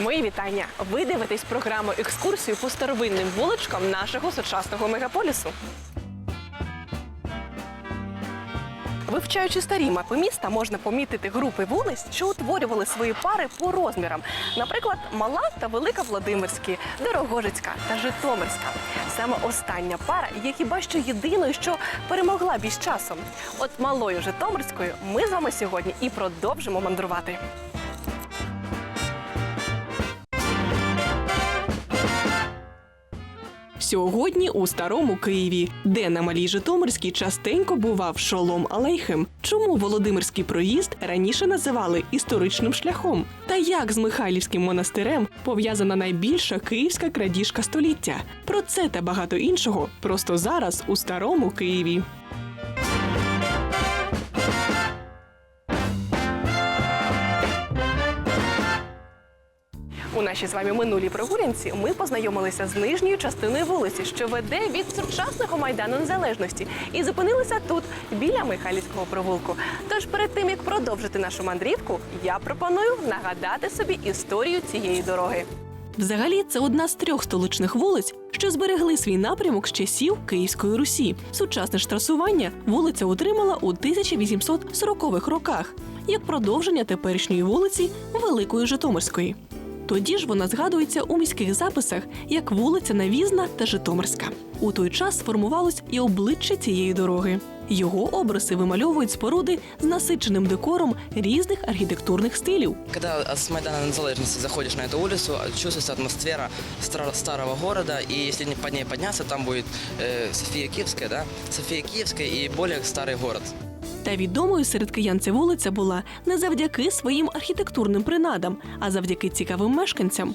Мої вітання. Ви дивитесь програму екскурсію по старовинним вуличкам нашого сучасного мегаполісу. Вивчаючи старі мапи міста, можна помітити групи вулиць, що утворювали свої пари по розмірам. Наприклад, Мала та Велика Владимирські, Дорогожицька та Житомирська. Саме остання пара є хіба що єдиною, що перемогла більш часом. От малою Житомирською ми з вами сьогодні і продовжимо мандрувати. Сьогодні у старому Києві, де на малій Житомирській частенько бував шолом Алейхем. Чому Володимирський проїзд раніше називали історичним шляхом? Та як з Михайлівським монастирем пов'язана найбільша київська крадіжка століття? Про це та багато іншого просто зараз у старому Києві. Нашій з вами минулій прогулянці ми познайомилися з нижньою частиною вулиці, що веде від сучасного майдану незалежності, і зупинилися тут, біля Михайлівського провулку. Тож перед тим як продовжити нашу мандрівку, я пропоную нагадати собі історію цієї дороги. Взагалі, це одна з трьох столичних вулиць, що зберегли свій напрямок з часів Київської Русі. Сучасне ж трасування вулиця отримала у 1840-х роках як продовження теперішньої вулиці Великої Житомирської. Тоді ж вона згадується у міських записах як вулиця Навізна та Житомирська. У той час сформувалось і обличчя цієї дороги. Його обриси вимальовують споруди з насиченим декором різних архітектурних стилів. Когда с Майдана Незалежности заходишь на эту улицу, чувствуется атмосфера стара- старого города, и если не по ней подняться, там будет э, София Киевская, да? София Киевская и более старый город. Та відомою серед киян ця вулиця була не завдяки своїм архітектурним принадам, а завдяки цікавим мешканцям.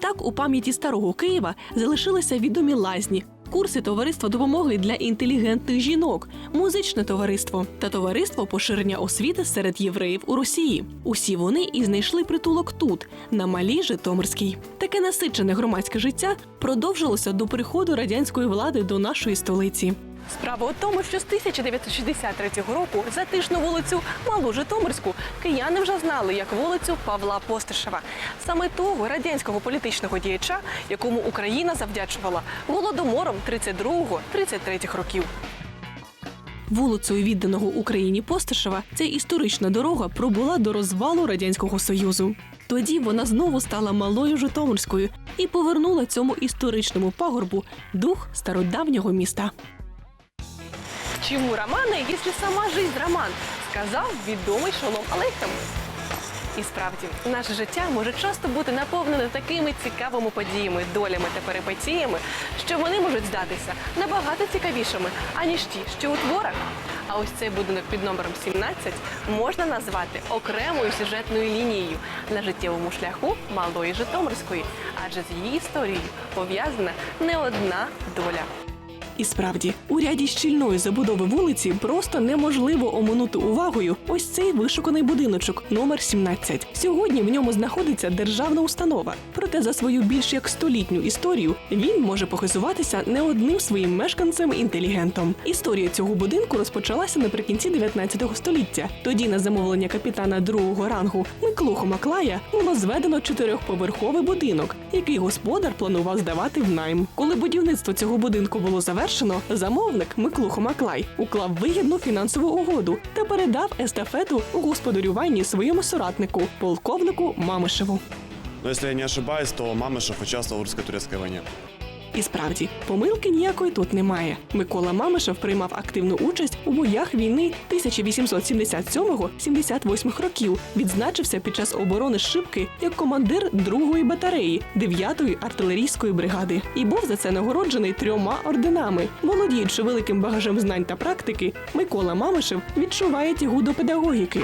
Так у пам'яті старого Києва залишилися відомі лазні, курси товариства допомоги для інтелігентних жінок, музичне товариство та товариство поширення освіти серед євреїв у Росії. Усі вони і знайшли притулок тут, на малій Житомирській. Таке насичене громадське життя продовжилося до приходу радянської влади до нашої столиці. Справа у тому, що з 1963 року затишну вулицю Малу Житомирську кияни вже знали як вулицю Павла Постишева, саме того радянського політичного діяча, якому Україна завдячувала голодомором 32-33 років. Вулицею відданого Україні Постишева ця історична дорога пробула до розвалу радянського союзу. Тоді вона знову стала малою Житомирською і повернула цьому історичному пагорбу дух стародавнього міста. Чому романи, якщо сама жизнь роман? Сказав відомий Шолом Алейхем. І справді, наше життя може часто бути наповнене такими цікавими подіями, долями та перипетіями, що вони можуть здатися набагато цікавішими, аніж ті, що у творах. А ось цей будинок під номером 17 можна назвати окремою сюжетною лінією на життєвому шляху малої Житомирської, адже з її історією пов'язана не одна доля. І справді, у ряді щільної забудови вулиці просто неможливо оминути увагою ось цей вишуканий будиночок номер 17. Сьогодні в ньому знаходиться державна установа. Проте за свою більш як столітню історію він може похизуватися не одним своїм мешканцем інтелігентом. Історія цього будинку розпочалася наприкінці 19 століття. Тоді на замовлення капітана другого рангу Миклуху Маклая було зведено чотирьохповерховий будинок, який господар планував здавати в найм. Коли будівництво цього будинку було завершено, замовник Миклухо Маклай уклав вигідну фінансову угоду та передав естафету у господарюванні своєму соратнику, полковнику Мамишеву. Но если я не ошибаюсь, то Мамышев участвовал в русско-турецкой войне. І справді, помилки ніякої тут немає. Микола Мамишев приймав активну участь у боях війни 1877-78 років. Відзначився під час оборони Шипки як командир другої батареї 9-ї артилерійської бригади і був за це нагороджений трьома орденами. Володіючи великим багажем знань та практики, Микола Мамишев відчуває тягу до педагогіки.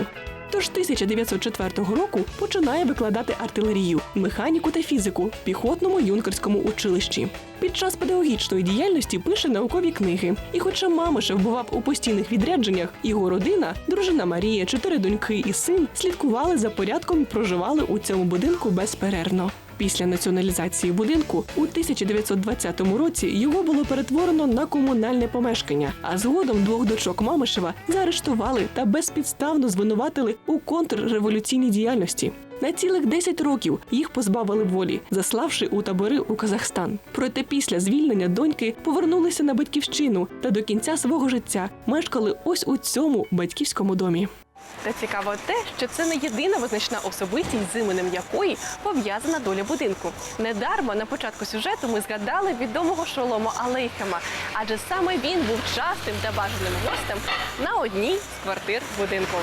Тож 1904 року починає викладати артилерію, механіку та фізику в піхотному юнкерському училищі. Під час педагогічної діяльності пише наукові книги. І хоча Мамишев бував у постійних відрядженнях, його родина, дружина Марія, чотири доньки і син слідкували за порядком і проживали у цьому будинку безперервно. Після націоналізації будинку у 1920 році його було перетворено на комунальне помешкання. А згодом двох дочок Мамишева заарештували та безпідставно звинуватили у контрреволюційній діяльності. На цілих 10 років їх позбавили волі, заславши у табори у Казахстан. Проте після звільнення доньки повернулися на батьківщину та до кінця свого життя мешкали ось у цьому батьківському домі. Та цікаво те, що це не єдина визначна особистість, з іменем якої пов'язана доля будинку. Недарма на початку сюжету ми згадали відомого Шолома Алейхема, адже саме він був частим та бажаним гостем на одній з квартир будинку.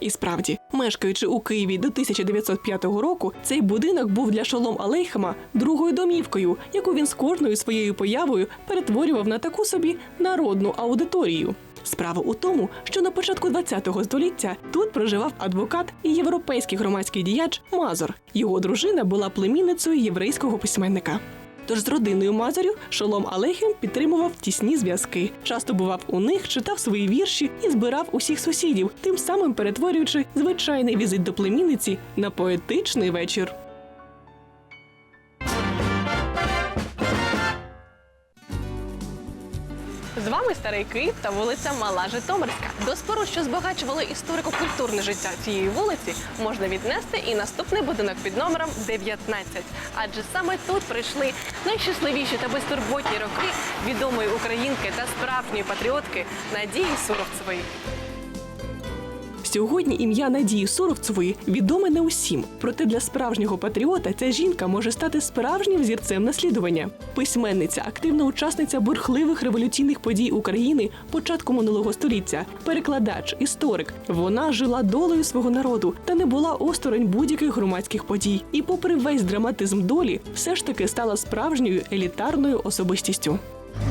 І справді, мешкаючи у Києві до 1905 року, цей будинок був для Шолом Алейхема другою домівкою, яку він з кожною своєю появою перетворював на таку собі народну аудиторію. Справа у тому, що на початку ХХ століття тут проживав адвокат і європейський громадський діяч Мазур. Його дружина була племінницею єврейського письменника. Тож з родиною Мазарів Шолом Алейхем підтримував тісні зв'язки. Часто бував у них, читав свої вірші і збирав усіх сусідів, тим самим перетворюючи звичайний візит до племінниці на поетичний вечір. З старий Київ та вулиця Мала Житомирська. До спору, що збагачували історико-культурне життя цієї вулиці, можна віднести і наступний будинок під номером 19. Адже саме тут прийшли найщасливіші та безтурботні роки відомої українки та справжньої патріотки Надії Суровцевої. Сьогодні ім'я Надії Суровцевої відоме не усім. Проте для справжнього патріота ця жінка може стати справжнім зірцем наслідування. Письменниця, активна учасниця бурхливих революційних подій України початку минулого століття, перекладач, історик. Вона жила долею свого народу та не була осторонь будь-яких громадських подій. І, попри весь драматизм долі, все ж таки стала справжньою елітарною особистістю.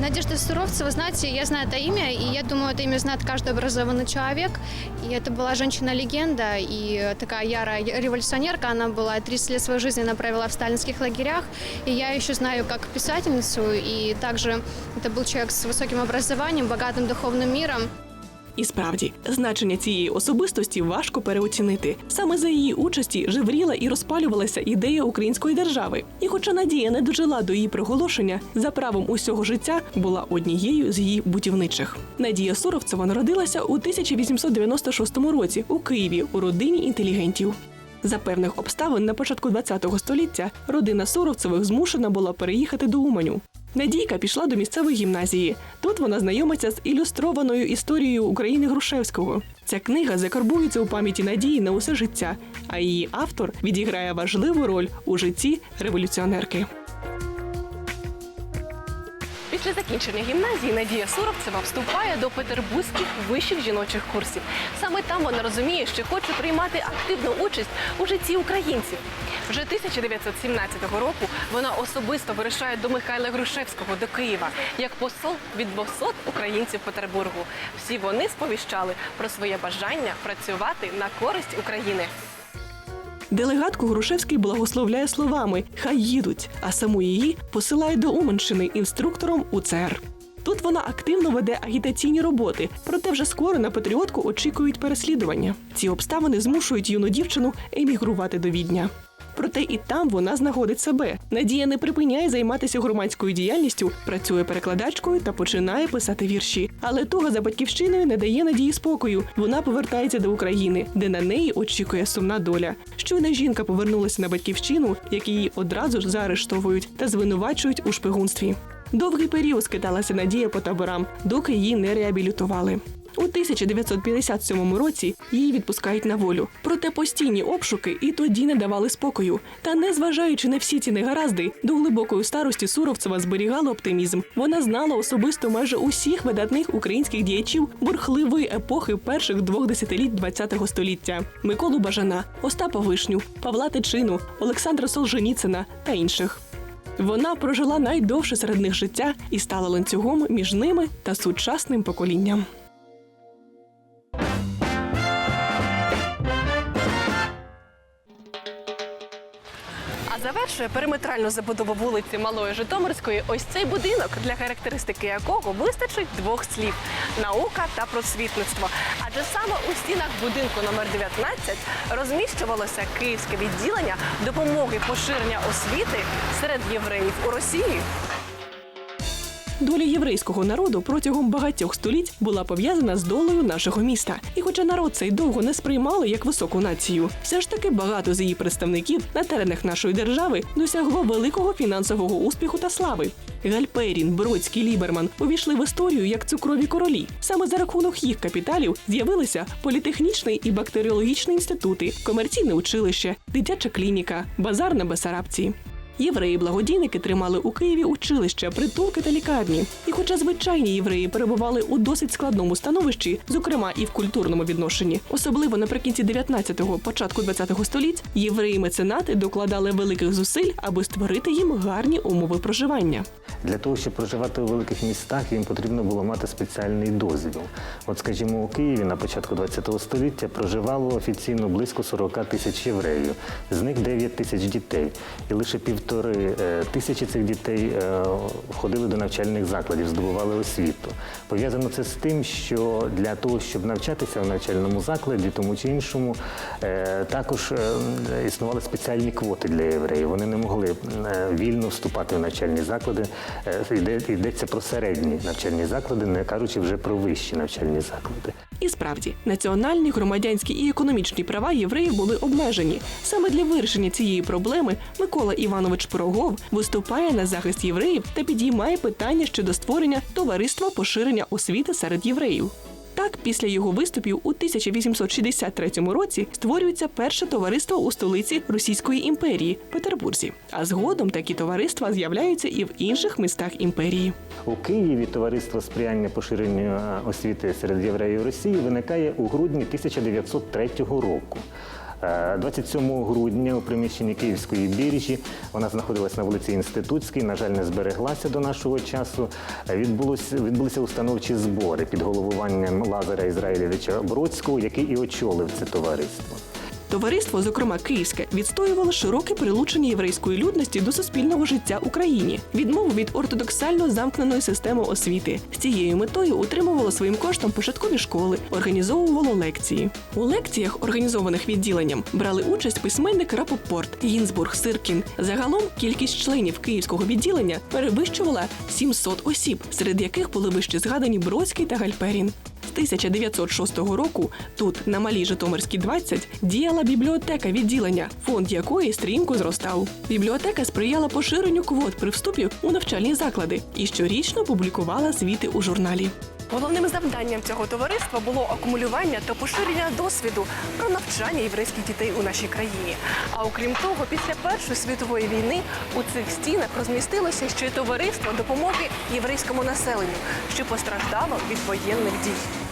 Надежда Суровцева, знаете, я знаю это имя, и я думаю, это имя знает каждый образованный человек. И это была женщина-легенда и такая ярая революционерка. Она была 30 лет своей жизни, она провела в сталинских лагерях. И я еще знаю как писательницу, и также это был человек с высоким образованием, богатым духовным миром. І справді, значення цієї особистості важко переоцінити. Саме за її участі жевріла і розпалювалася ідея української держави. І хоча Надія не дожила до її приголошення, за правом усього життя була однією з її будівничих. Надія Суровцева народилася у 1896 році у Києві у родині інтелігентів. За певних обставин на початку ХХ століття родина Суровцевих змушена була переїхати до Уманю. Надійка пішла до місцевої гімназії. Тут вона знайомиться з ілюстрованою історією України Грушевського. Ця книга закарбується у пам'яті Надії на усе життя, а її автор відіграє важливу роль у житті революціонерки. Після закінчення гімназії Надія Суровцева вступає до петербурзьких вищих жіночих курсів. Саме там вона розуміє, що хоче приймати активну участь у житті українців. Вже 1917 року вона особисто вирішає до Михайла Грушевського до Києва як посол від 200 українців Петербургу. Всі вони сповіщали про своє бажання працювати на користь України. Делегатку Грушевський благословляє словами Хай їдуть, а саму її посилає до Уманщини інструктором УЦР. Тут вона активно веде агітаційні роботи, проте вже скоро на патріотку очікують переслідування. Ці обставини змушують юну дівчину емігрувати до Відня. Проте і там вона знаходить себе. Надія не припиняє займатися громадською діяльністю, працює перекладачкою та починає писати вірші. Але туга за батьківщиною не дає надії спокою. Вона повертається до України, де на неї очікує сумна доля. Щойно жінка повернулася на батьківщину, як її одразу ж заарештовують та звинувачують у шпигунстві. Довгий період скиталася Надія по таборам, доки її не реабілітували. У 1957 році її відпускають на волю. Проте постійні обшуки і тоді не давали спокою. Та незважаючи на всі ці негаразди, до глибокої старості Суровцева зберігала оптимізм. Вона знала особисто майже усіх видатних українських діячів бурхливої епохи перших двох десятиліть ХХ століття: Миколу Бажана, Остапа Вишню, Павла Тичину, Олександра Солженіцина та інших. Вона прожила найдовше серед них життя і стала ланцюгом між ними та сучасним поколінням. Завершує периметральну забудову вулиці Малої Житомирської ось цей будинок, для характеристики якого вистачить двох слів наука та просвітництво. Адже саме у стінах будинку номер 19 розміщувалося київське відділення допомоги поширення освіти серед євреїв у Росії. Доля єврейського народу протягом багатьох століть була пов'язана з долею нашого міста. І хоча народ цей довго не сприймали як високу націю, все ж таки багато з її представників на теренах нашої держави досягло великого фінансового успіху та слави. Гальперін, Бродський, Ліберман увійшли в історію як цукрові королі. Саме за рахунок їх капіталів з'явилися політехнічний і бактеріологічний інститути, комерційне училище, дитяча клініка, базар на Бесарабці. Євреї-благодійники тримали у Києві училища, притулки та лікарні. І хоча звичайні євреї перебували у досить складному становищі, зокрема і в культурному відношенні, особливо наприкінці 19-го, початку 20-го століть, євреї-меценати докладали великих зусиль, аби створити їм гарні умови проживання. Для того, щоб проживати у великих містах, їм потрібно було мати спеціальний дозвіл. От, скажімо, у Києві на початку ХХ століття проживало офіційно близько 40 тисяч євреїв, з них 9 тисяч дітей. І лише півтори е, тисячі цих дітей е, ходили до навчальних закладів, здобували освіту. Пов'язано це з тим, що для того, щоб навчатися в навчальному закладі, тому чи іншому, е, також е, існували спеціальні квоти для євреїв. Вони не могли е, вільно вступати в навчальні заклади. Е, Йдеться про середні навчальні заклади, не кажучи вже про вищі навчальні заклади. І справді, національні, громадянські і економічні права євреїв були обмежені. Саме для вирішення цієї проблеми Микола Іванович Пирогов виступає на захист євреїв та підіймає питання щодо створення товариства поширення освіти серед євреїв. Так, після його виступів у 1863 році створюється перше товариство у столиці Російської імперії Петербурзі. А згодом такі товариства з'являються і в інших містах імперії. У Києві товариство сприяння поширенню е, освіти серед євреїв Росії виникає у грудні 1903 року. Е, 27 грудня у приміщенні Київської біржі вона знаходилась на вулиці Інститутській, на жаль, не збереглася до нашого часу. Е, Відбулося, відбулися установчі збори під головуванням Лазаря Ізраїльовича Бродського, який і очолив це товариство. Товариство, зокрема київське, відстоювало широке прилучення єврейської людності до суспільного життя Україні, відмову від ортодоксально замкненої системи освіти. З цією метою утримувало своїм коштом початкові школи, організовувало лекції. У лекціях, організованих відділенням, брали участь письменник Рапопорт, Гінзбург, Сиркін. Загалом кількість членів київського відділення перевищувала 700 осіб, серед яких були вище згадані Бродський та Гальперін. З 1906 року тут, на малій Житомирській 20, діяла бібліотека відділення, фонд якої стрімко зростав. Бібліотека сприяла поширенню квот при вступі у навчальні заклади і щорічно публікувала звіти у журналі. Головним завданням цього товариства було акумулювання та поширення досвіду про навчання єврейських дітей у нашій країні. А окрім того, після Першої світової війни у цих стінах розмістилося ще й товариство допомоги єврейському населенню, що постраждало від воєнних дій.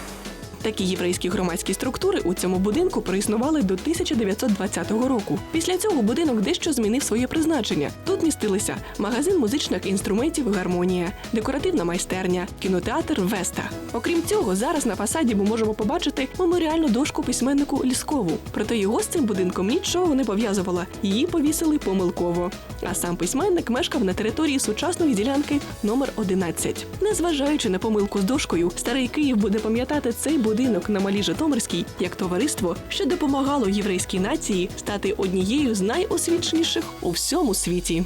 Такі єврейські громадські структури у цьому будинку проіснували до 1920 року. Після цього будинок дещо змінив своє призначення. Тут містилися магазин музичних інструментів Гармонія, декоративна майстерня, кінотеатр Веста. Окрім цього, зараз на фасаді ми можемо побачити меморіальну дошку письменнику Ліскову. Проте його з цим будинком нічого не пов'язувало. Її повісили помилково. А сам письменник мешкав на території сучасної ділянки номер 11. Незважаючи на помилку з дошкою, старий Київ буде пам'ятати цей будинок на малій Житомирській як товариство, що допомагало єврейській нації стати однією з найосвіченіших у всьому світі.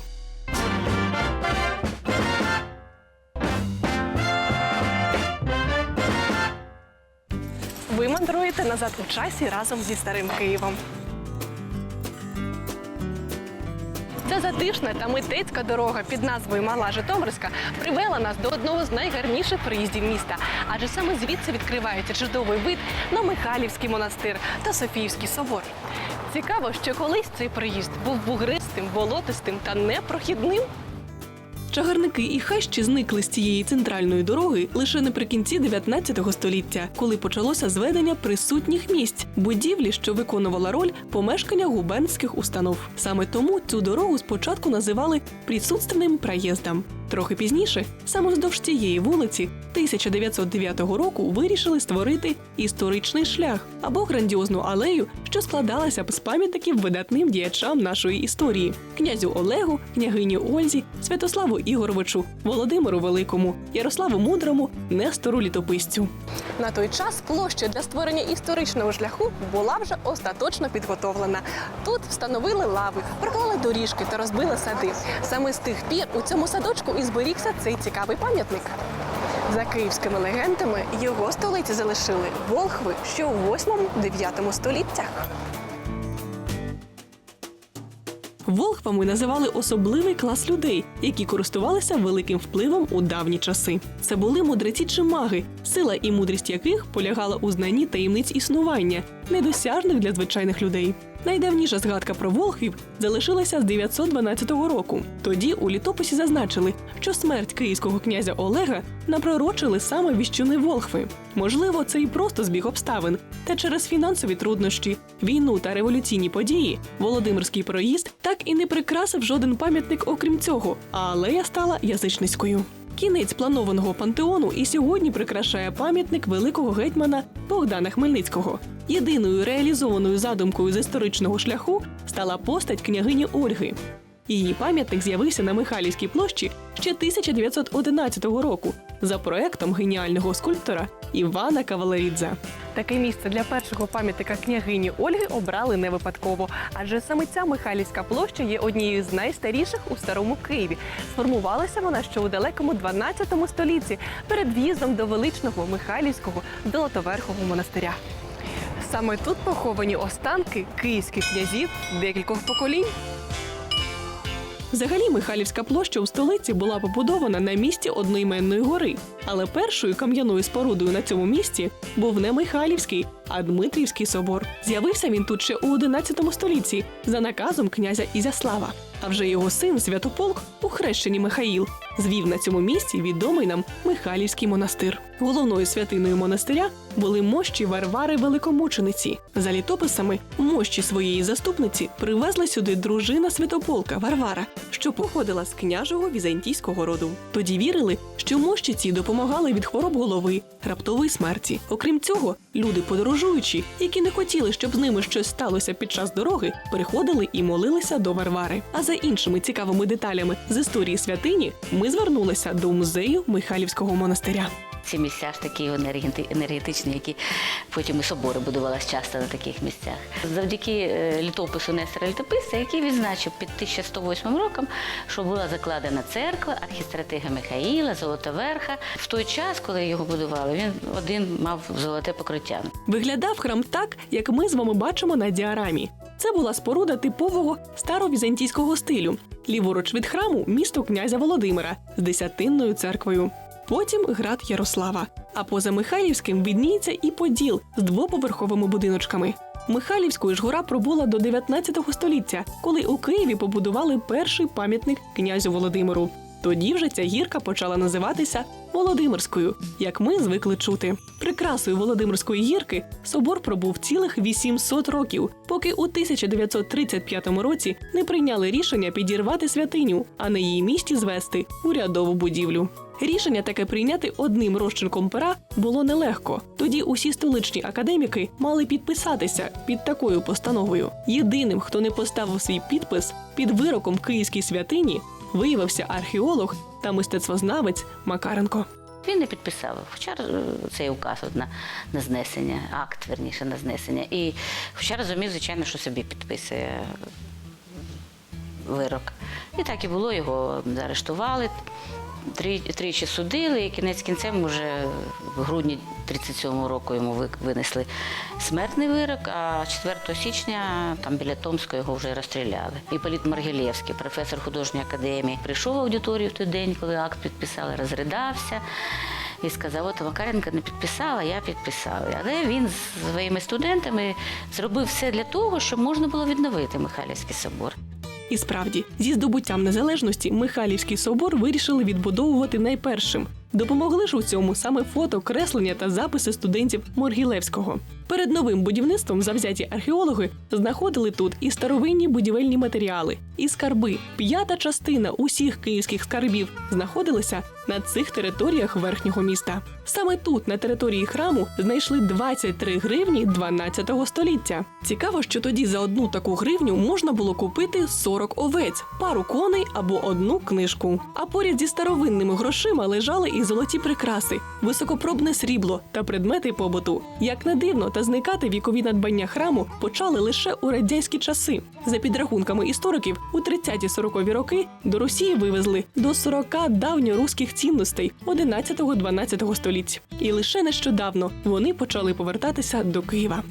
Ви мандруєте назад у часі разом зі старим Києвом. Ця затишна та митецька дорога під назвою Мала Житомирська привела нас до одного з найгарніших приїздів міста, адже саме звідси відкривається чудовий вид на Михайлівський монастир та Софіївський собор. Цікаво, що колись цей приїзд був бугристим, болотистим та непрохідним. Чагарники і хащі зникли з цієї центральної дороги лише наприкінці 19 століття, коли почалося зведення присутніх місць, будівлі, що виконувала роль помешкання губернських установ. Саме тому цю дорогу спочатку називали присутственним проїздом. Трохи пізніше, саме вздовж цієї вулиці, 1909 року вирішили створити історичний шлях або грандіозну алею, що складалася б з пам'ятників видатним діячам нашої історії: князю Олегу, княгині Ользі, Святославу Ігоровичу, Володимиру Великому, Ярославу Мудрому, Нестору Літописцю. На той час площа для створення історичного шляху була вже остаточно підготовлена. Тут встановили лави, проклали доріжки та розбили сади. Саме з тих пір у цьому садочку і зберігся цей цікавий пам'ятник. За київськими легендами його столиці залишили волхви ще у 8-9 століттях. Волхвами називали особливий клас людей, які користувалися великим впливом у давні часи. Це були мудреці чи маги, сила і мудрість яких полягала у знанні таємниць існування, недосяжних для звичайних людей. Найдавніша згадка про волхвів залишилася з 912 року. Тоді у літописі зазначили, що смерть київського князя Олега напророчили саме віщуни волхви. Можливо, це і просто збіг обставин. Та через фінансові труднощі, війну та революційні події Володимирський проїзд так і не прикрасив жоден пам'ятник, окрім цього, а алея стала язичницькою. Кінець планованого пантеону і сьогодні прикрашає пам'ятник великого гетьмана Богдана Хмельницького. Єдиною реалізованою задумкою з історичного шляху стала постать княгині Ольги. Її пам'ятник з'явився на Михайлівській площі ще 1911 року за проектом геніального скульптора Івана Кавалерідзе. Таке місце для першого пам'ятника княгині Ольги обрали не випадково, адже саме ця Михайлівська площа є однією з найстаріших у старому Києві. Сформувалася вона ще у далекому 12 столітті перед в'їздом до величного Михайлівського Золотоверхового монастиря. Саме тут поховані останки київських князів декількох поколінь. Взагалі, Михайлівська площа у столиці була побудована на місці одноіменної гори, але першою кам'яною спорудою на цьому місці був не Михайлівський, а Дмитрівський собор. З'явився він тут ще у 11 столітті за наказом князя Ізяслава. А вже його син Святополк у хрещенні Михаїл звів на цьому місці відомий нам Михайлівський монастир. Головною святиною монастиря були мощі Варвари Великомучениці. За літописами, мощі своєї заступниці привезла сюди дружина Святополка Варвара, що походила з княжого візантійського роду. Тоді вірили, що мощі ці допомагали від хвороб голови, раптової смерті. Окрім цього, люди подорожуючі, які не хотіли, щоб з ними щось сталося під час дороги, приходили і молилися до Варвари. А за іншими цікавими деталями з історії святині ми звернулися до музею Михайлівського монастиря. Ці місця ж такі енергети- енергетичні, які потім і собори будувалися часто на таких місцях. Завдяки е, літопису Нестора Літописця, який відзначив під 1108 роком, що була закладена церква архістратига Михаїла, Золотоверха. В той час, коли його будували, він один мав золоте покриття. Виглядав храм так, як ми з вами бачимо на діарамі. Це була споруда типового старовізантійського стилю. Ліворуч від храму місто князя Володимира з десятинною церквою. Потім град Ярослава. А поза Михайлівським відніється і Поділ з двоповерховими будиночками. Михайлівською ж гора пробула до 19 століття, коли у Києві побудували перший пам'ятник князю Володимиру. Тоді вже ця гірка почала називатися Володимирською, як ми звикли чути. Прикрасою Володимирської гірки собор пробув цілих 800 років, поки у 1935 році не прийняли рішення підірвати святиню, а на її місці звести урядову будівлю. Рішення таке прийняти одним розчинком пера було нелегко. Тоді усі столичні академіки мали підписатися під такою постановою. Єдиним, хто не поставив свій підпис під вироком київській святині, виявився археолог та мистецтвознавець Макаренко. Він не підписав, хоча е, цей указ на, на знесення, акт верніше на знесення. І хоча розумів, звичайно, що собі підписує вирок. І так і було, його заарештували, тричі судили, і кінець кінцем уже в грудні 37-го року йому винесли смертний вирок, а 4 січня там біля Томського його вже розстріляли. І Політ Маргілєвський, професор художньої академії, прийшов в аудиторію в той день, коли акт підписали, розридався. І сказав, от Макаренко не підписала, я підписав. Але він з своїми студентами зробив все для того, щоб можна було відновити Михайлівський собор. І справді, зі здобуттям незалежності Михайлівський собор вирішили відбудовувати найпершим. Допомогли ж у цьому саме фото, креслення та записи студентів Моргілевського. Перед новим будівництвом завзяті археологи знаходили тут і старовинні будівельні матеріали, і скарби. П'ята частина усіх київських скарбів знаходилася на цих територіях верхнього міста. Саме тут, на території храму, знайшли 23 гривні 12 століття. Цікаво, що тоді за одну таку гривню можна було купити 40 овець, пару коней або одну книжку. А поряд зі старовинними грошима лежали і золоті прикраси, високопробне срібло та предмети побуту. Як не дивно, та зникати вікові надбання храму почали лише у радянські часи. За підрахунками істориків, у 30-40-ві роки до Росії вивезли до 40 давньоруських цінностей 11-12 століть. І лише нещодавно вони почали повертатися до Києва.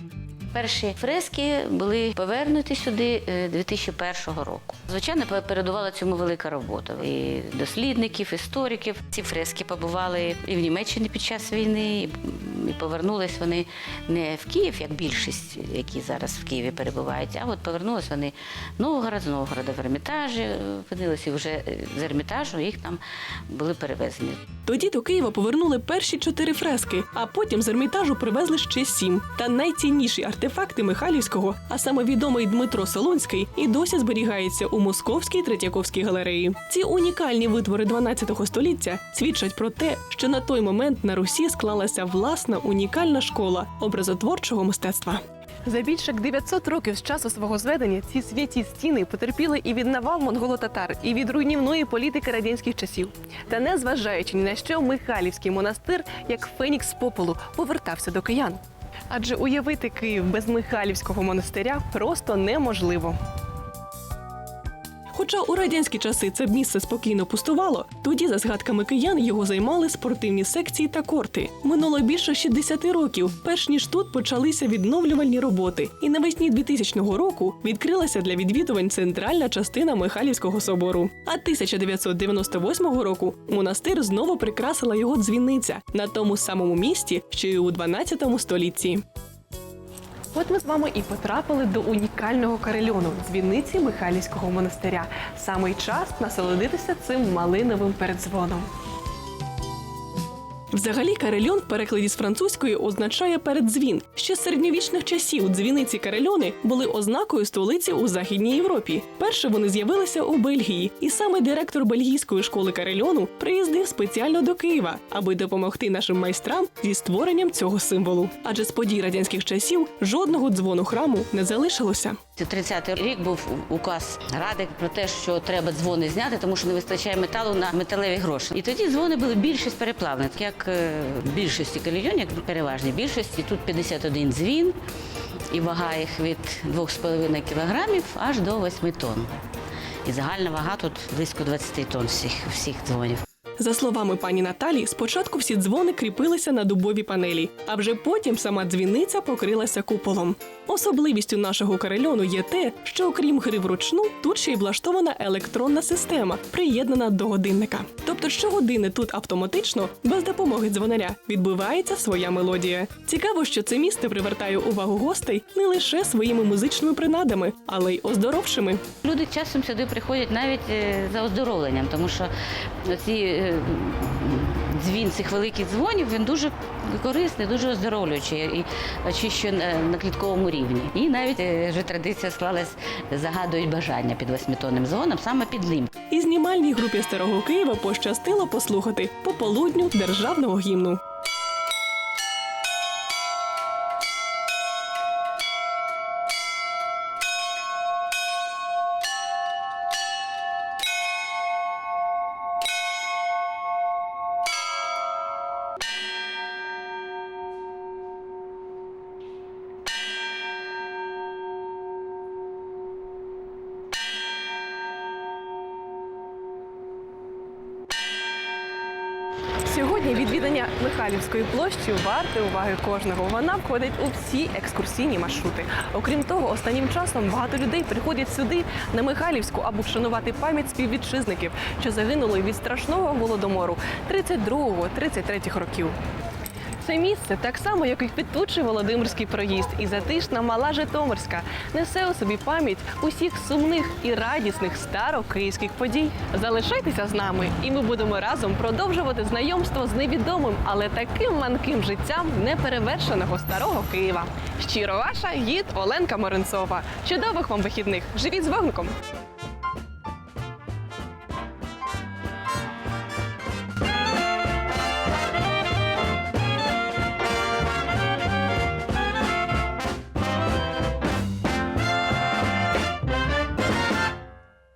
Перші фрески були повернуті сюди е, 2001 року. Звичайно, пе- передувала цьому велика робота і дослідників, істориків. Ці фрески побували і в Німеччині під час війни, і повернулись вони не в Київ, як більшість, які зараз в Києві перебувають, а от повернулись вони в Новгород, з Новгорода в Ермітажі, е, опинилися і вже е, з Ермітажу їх там були перевезені. Тоді до Києва повернули перші чотири фрески, а потім з Ермітажу привезли ще сім. Та найцінніші артефакти Михайлівського, а саме відомий Дмитро Солонський, і досі зберігається у Московській Третьяковській галереї. Ці унікальні витвори 12 століття свідчать про те, що на той момент на Русі склалася власна унікальна школа образотворчого мистецтва. За більше як 900 років з часу свого зведення ці святі стіни потерпіли і від навал монголо-татар, і від руйнівної політики радянських часів. Та не зважаючи ні на що, Михайлівський монастир, як фенікс з попелу, повертався до киян. Адже уявити Київ без Михайлівського монастиря просто неможливо. Хоча у радянські часи це місце спокійно пустувало, тоді, за згадками киян, його займали спортивні секції та корти. Минуло більше 60 років, перш ніж тут почалися відновлювальні роботи. І навесні 2000 року відкрилася для відвідувань центральна частина Михайлівського собору. А 1998 року монастир знову прикрасила його дзвіниця на тому самому місці, що й у 12 столітті. От ми з вами і потрапили до унікального карельону дзвіниці Михайлівського монастиря. Самий час насолодитися цим малиновим передзвоном. Взагалі, карельон в перекладі з французької означає передзвін. Ще з середньовічних часів дзвіниці карельони були ознакою столиці у Західній Європі. Перше вони з'явилися у Бельгії, і саме директор бельгійської школи карельону приїздив спеціально до Києва, аби допомогти нашим майстрам зі створенням цього символу. Адже з подій радянських часів жодного дзвону храму не залишилося. 30-й рік був указ ради про те, що треба дзвони зняти, тому що не вистачає металу на металеві гроші. І тоді дзвони були більшість переплавлені, як е, більшості кальйонів, як переважній більшості. Тут 51 дзвін, і вага їх від 2,5 кілограмів аж до 8 тонн. І загальна вага тут близько 20 тонн всіх, всіх дзвонів. За словами пані Наталі, спочатку всі дзвони кріпилися на дубові панелі, а вже потім сама дзвіниця покрилася куполом. Особливістю нашого карельону є те, що окрім гри вручну, тут ще й влаштована електронна система, приєднана до годинника. Тобто щогодини тут автоматично, без допомоги дзвонаря, відбувається своя мелодія. Цікаво, що це місце привертає увагу гостей не лише своїми музичними принадами, але й оздоровшими. Люди часом сюди приходять навіть е, за оздоровленням, тому що ці е, дзвін цих великих дзвонів він дуже корисний, дуже оздоровлюючий і очищує на- клітковому рівні. І навіть е, вже традиція склалась, загадують бажання під восьмитонним дзвоном, саме під ним. І знімальній групі старого Києва пощастило послухати пополудню державного гімну. Михайлівської площі варте уваги кожного. Вона входить у всі екскурсійні маршрути. Окрім того, останнім часом багато людей приходять сюди на Михайлівську, аби вшанувати пам'ять співвітчизників, що загинули від страшного голодомору 32-33 років. Це місце, так само як і квітучий Володимирський проїзд і затишна мала Житомирська, несе у собі пам'ять усіх сумних і радісних старокиївських подій. Залишайтеся з нами, і ми будемо разом продовжувати знайомство з невідомим, але таким манким життям неперевершеного старого Києва. Щиро ваша гід Оленка Моренцова. Чудових вам вихідних! Живіть з вогником!